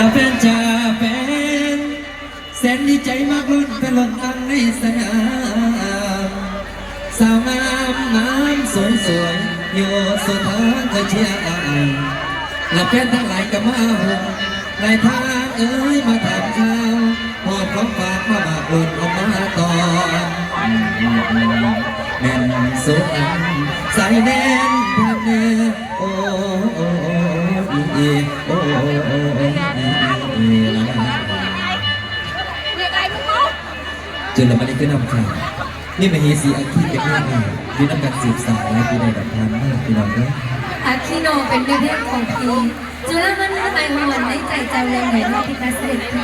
แล้วแฟนจ่าแฟนแสนดีใจมากล้นเป็นล้นอังในสนามสาวงามงามสวยสวยโยสุดทางเธอเชียร์แล้วแฟนทั้งหลายก็มาห่มหลทางเอ้ยมาถามข่า จนเราไม่ได้ขึ้นนำข่าวนี่มาเฮสีอาคีเป็นเรื่องงานมีน้ำการสืบสาวและปีในดับทานมากพี่น้องเด้ออาคิโนเป็นเรื่องของพีจุลมันไอหวนในใจเจ้าแรงไหนว่าพิการเสด็จพี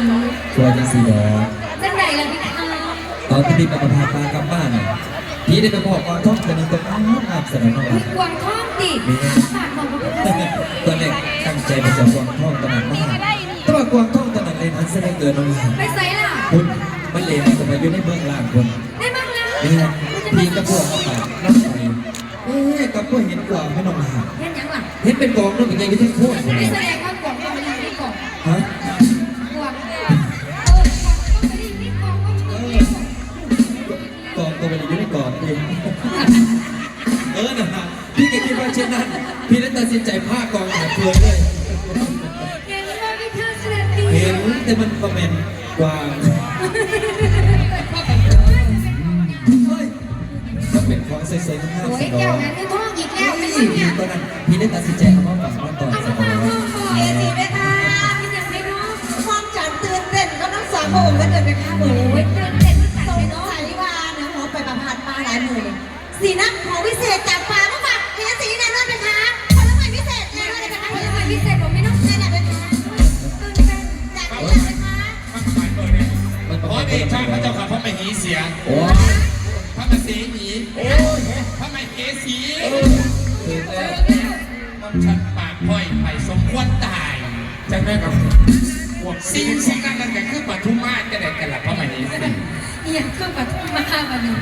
ช่วยจังสีดอกจังไหนล่ะพี่คะตอนที่พี่ไปประพาปลากลับบ้านน่ะพี่ได้ไปบอกว่าท้องคนนี้ก็อ้าวอาบสนองมีกวางท้องติฝากบอกว่าพิการเสด็จตอนแรกตั้งใจไปจะกวางท่องตอนนั้นมากแต่ว่ากวางท่องตอนนั้นเลยนั้นแสดงเกินน้องไปใส่ล่ะคุณมัน เลนสมัยอยู่ในเมืองล่างคนได้บ้างแล้วนี่นะพี่กับพวกเขาไปน้ำไปเอ๊ะกับพวกเห็นกวางไม่น้องหาเห็นยังล่ะเห็นเป็นกองนู่นเป็นไงที่ทั้งโคตรไม่แสดงว่ากวางก็ไม่ได้ที่กวางฮะกวางเออกวางก็ไม่ได้ที่กวางก็ไม่ได้ที่กวางกองตัวมันอยู่ในกองเองเออนะฮะพี่ก็คิดว่าเช่นนั้น พี่ได้ตัดสินใจพากองหาเพลินเลยเห็นว่าพิการเสด็จพีเห็นแต่มันประเมนกวา ก็เป็นของใสๆข้างหน้าโอ้สยนอแก้วงนั้นคือท้องอีกแล้วเป็นพี่เนี่ยตอนนั้นพี่ได้ตัดสินใจเอามาฝังมาต่อเอาสมานอมางเอจีไหมคะพี่ยังไม่รู้ความจัดตื่นเต้นก็น้องสาวพระองค์ก็เดินไปข้างหนูโอ้ยตื่นเต้นที่สุดสงเลยเนาะสัยว่านะหัวไปประพาสปลาหลายหมื่นสีน้ำของวิเศษจากปลาต้องมาเฮียสีแน่นอนไหมคะผลไม้วิเศษแน่นอนไหมคะผลไม้พิเศษผมไม่ต้องแน่นอนไหมคะตื่นเต้นจากไหนไหมคะมันขอเดชะพระเจ้าค่ะพระมเหสียโอ้ พระมเหสีโอ้ พระมเหสีคือแต่มันฉันปากพ่อยไปสมควรตายจังได้กับสิ่งสิ่งนั้นนั่นก็คือปฐุมมาจะได้กันละพระมเหสีเอียงเครื่องปัดทุ่มมาข้ามาหนึ่ง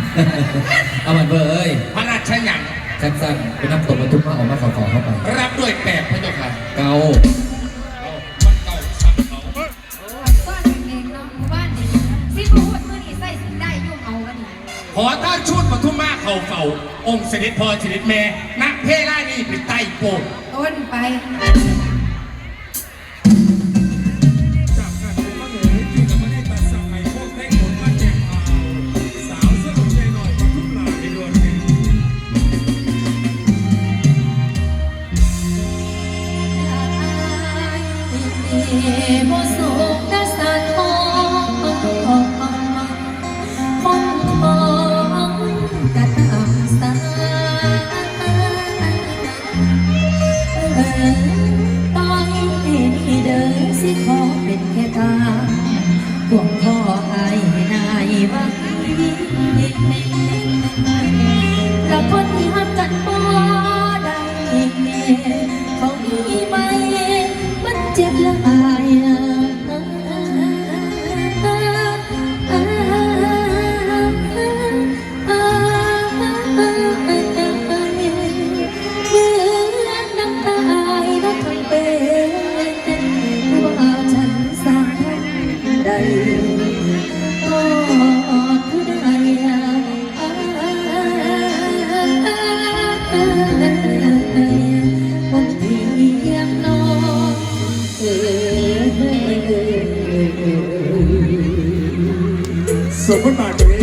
เอามันเบอร์เอ้ยพระราชยังสั้นๆเป็นน้ำตกบรรทุกมาออกมาขอขอเข้าไป รับด้วยแปบพระเจ้าค่ะ เกาเอามันเก่าสับเขาบ้านเองเนาะบ้านเองสิบพูดมือนี่ใส่สิได้ยุ่งเอากันนี่ขอท่านชุดปฐุมมา เข่าเฝ้าองค์เสด็จพ่อเสด็จแม่นักเพล่านี่เป็นไต้โปดต้นไป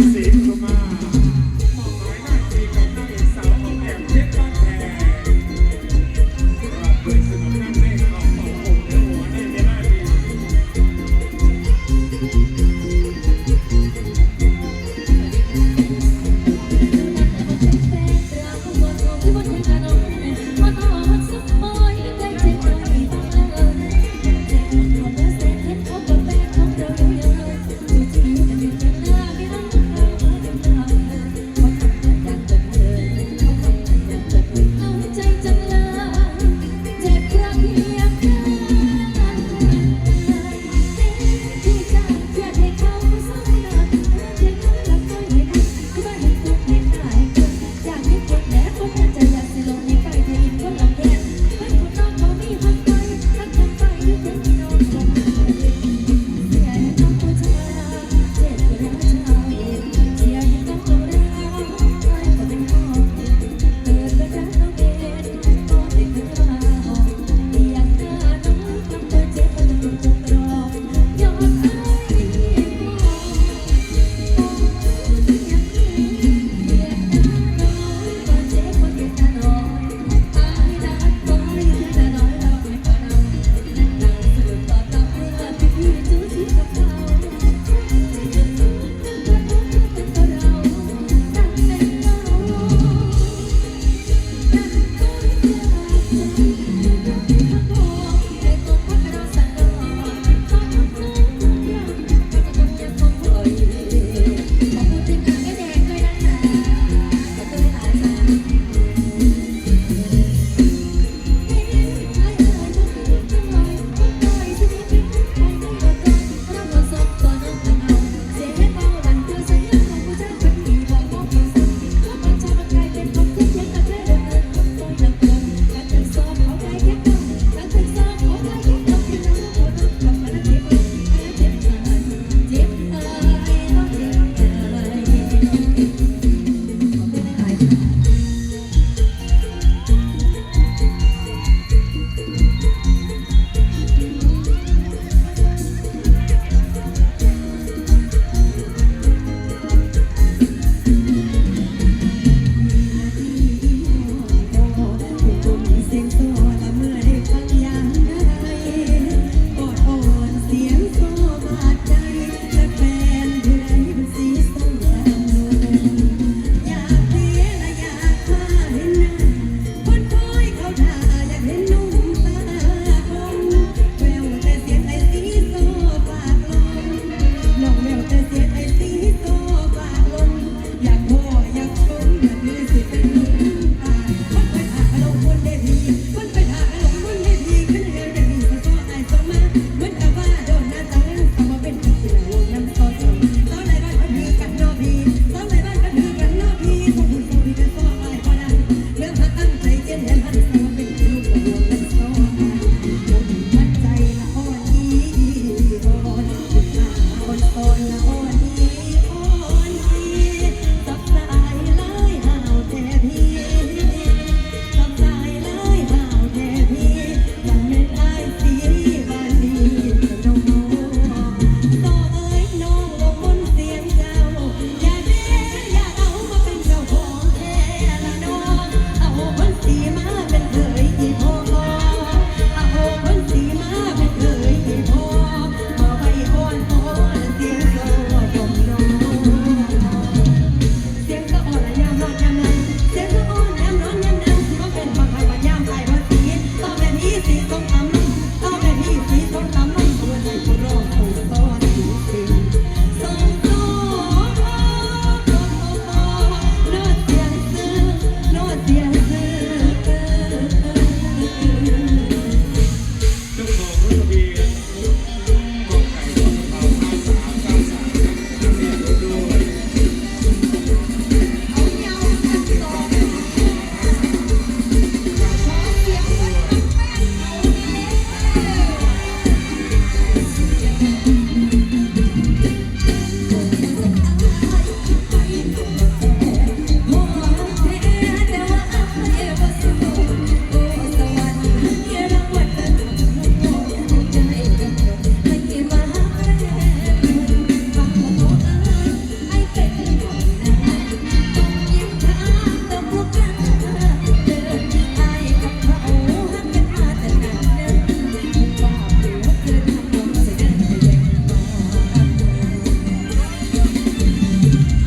ท